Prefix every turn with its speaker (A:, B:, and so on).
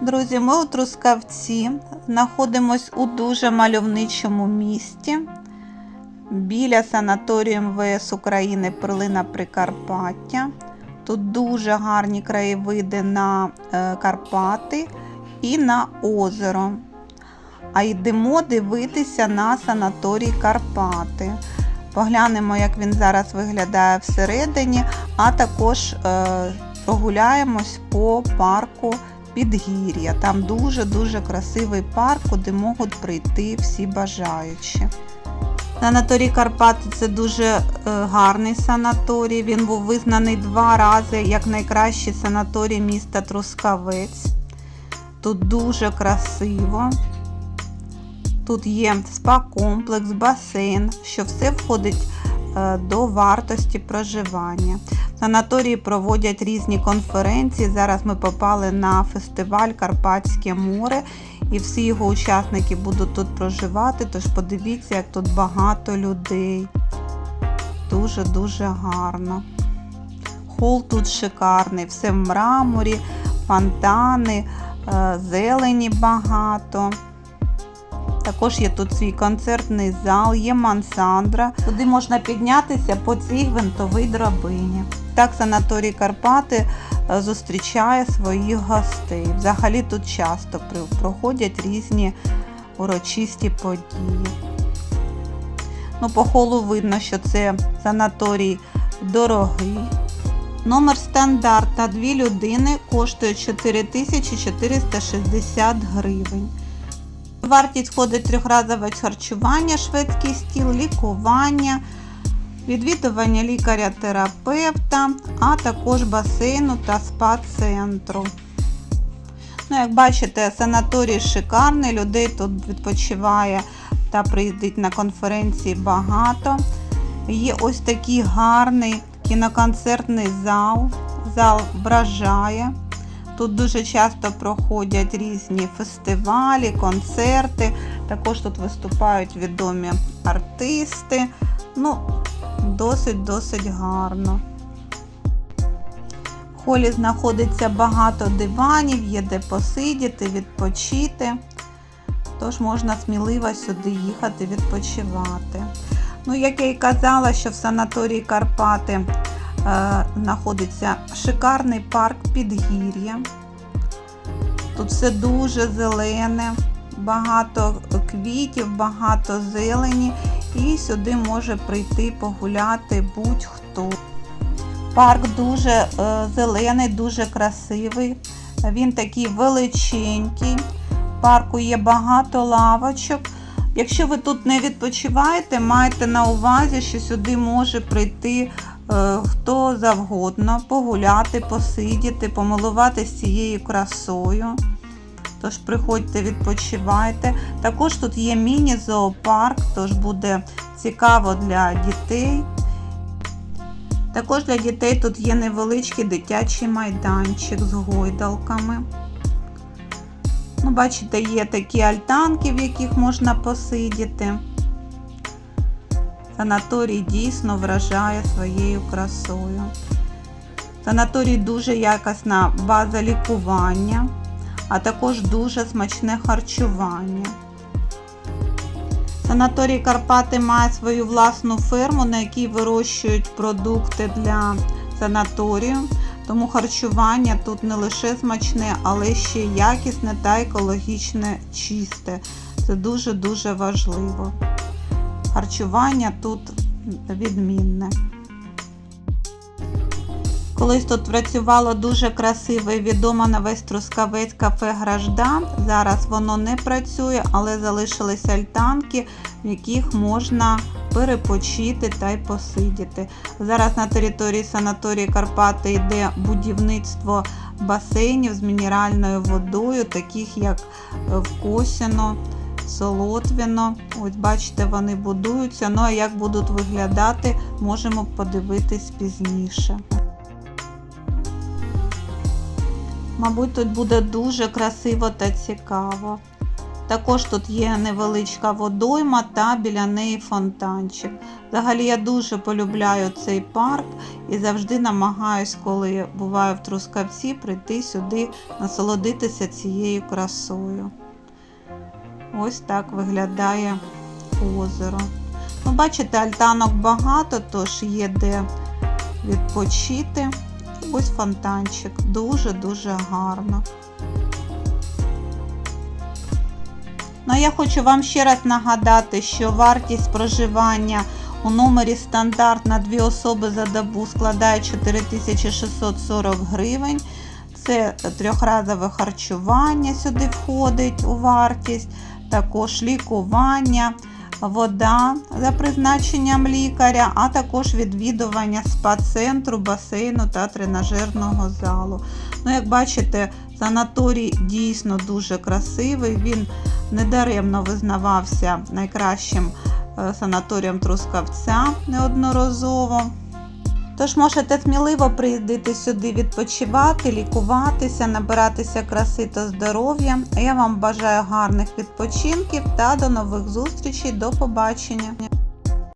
A: Друзі, ми у Трускавці знаходимось у дуже мальовничому місті біля санаторію МВС України Перлина Прикарпаття. Тут дуже гарні краєвиди на е, Карпати і на озеро. А йдемо дивитися на санаторій Карпати. Поглянемо, як він зараз виглядає всередині, а також е, прогуляємось по парку Підгір'я. Там дуже-дуже красивий парк, куди можуть прийти всі бажаючі. Санаторій Карпати це дуже е, гарний санаторій. Він був визнаний два рази як найкращий санаторій міста Трускавець. Тут дуже красиво. Тут є спа-комплекс, басейн, що все входить е, до вартості проживання. Санаторії проводять різні конференції. Зараз ми попали на фестиваль Карпатське море, і всі його учасники будуть тут проживати. Тож подивіться, як тут багато людей. Дуже-дуже гарно. Хол тут шикарний, все в мраморі, фонтани, е, зелені багато. Також є тут свій концертний зал, є мансандра, куди можна піднятися по цій гвинтовій драбині. Так санаторій Карпати е, зустрічає своїх гостей. Взагалі тут часто проходять різні урочисті події. Ну, по холу видно, що це санаторій дорогий. Номер стандарт на дві людини коштує 4460 гривень. Вартість входить трьохразове харчування, шведський стіл, лікування, відвідування лікаря-терапевта, а також басейну та спа-центру. Ну, як бачите, санаторій шикарний, людей тут відпочиває та приїздить на конференції багато. Є ось такий гарний кіноконцертний зал. Зал вражає. Тут дуже часто проходять різні фестивалі, концерти. Також тут виступають відомі артисти. Ну, досить-досить гарно. В холі знаходиться багато диванів, є де посидіти, відпочити. Тож можна сміливо сюди їхати відпочивати. Ну, як я і казала, що в санаторії Карпати е, знаходиться шикарний парк Підгір'я. Тут все дуже зелене, багато квітів, багато зелені, і сюди може прийти погуляти будь-хто. Парк дуже е, зелений, дуже красивий. Він такий величенький. В парку є багато лавочок. Якщо ви тут не відпочиваєте, майте на увазі, що сюди може прийти е, хто завгодно, погуляти, посидіти, помилуватися цією красою. Тож приходьте, відпочивайте. Також тут є міні-зоопарк, тож буде цікаво для дітей. Також для дітей тут є невеличкий дитячий майданчик з гойдалками. Ну, бачите, є такі альтанки, в яких можна посидіти. Санаторій дійсно вражає своєю красою. Санаторій дуже якісна база лікування, а також дуже смачне харчування. Санаторій Карпати має свою власну ферму, на якій вирощують продукти для санаторію. Тому харчування тут не лише смачне, але ще якісне та екологічне чисте. Це дуже-дуже важливо. Харчування тут відмінне. Колись тут працювало дуже красиве і відоме на весь Трускавець кафе Граждан. Зараз воно не працює, але залишилися альтанки, в яких можна перепочити та й посидіти. Зараз на території санаторії Карпати йде будівництво басейнів з мінеральною водою, таких як е, в Косіно, Солотвіно. Ось бачите, вони будуються. Ну а як будуть виглядати, можемо подивитись пізніше. Мабуть, тут буде дуже красиво та цікаво. Також тут є невеличка водойма та біля неї фонтанчик. Взагалі я дуже полюбляю цей парк і завжди намагаюсь, коли буваю в Трускавці, прийти сюди, насолодитися цією красою. Ось так виглядає озеро. Ну, бачите, альтанок багато, тож є де відпочити. Ось фонтанчик. Дуже-дуже гарно. Ну, а я хочу вам ще раз нагадати, що вартість проживання у номері стандарт на дві особи за добу складає 4640 гривень. Це трьохразове харчування сюди входить у вартість, також лікування, вода за призначенням лікаря, а також відвідування спа-центру, басейну та тренажерного залу. Ну, як бачите, санаторій дійсно дуже красивий. Він недаремно визнавався найкращим е, санаторієм Трускавця неодноразово. Тож можете сміливо приїздити сюди відпочивати, лікуватися, набиратися краси та здоров'я. Я вам бажаю гарних відпочинків та до нових зустрічей. До побачення!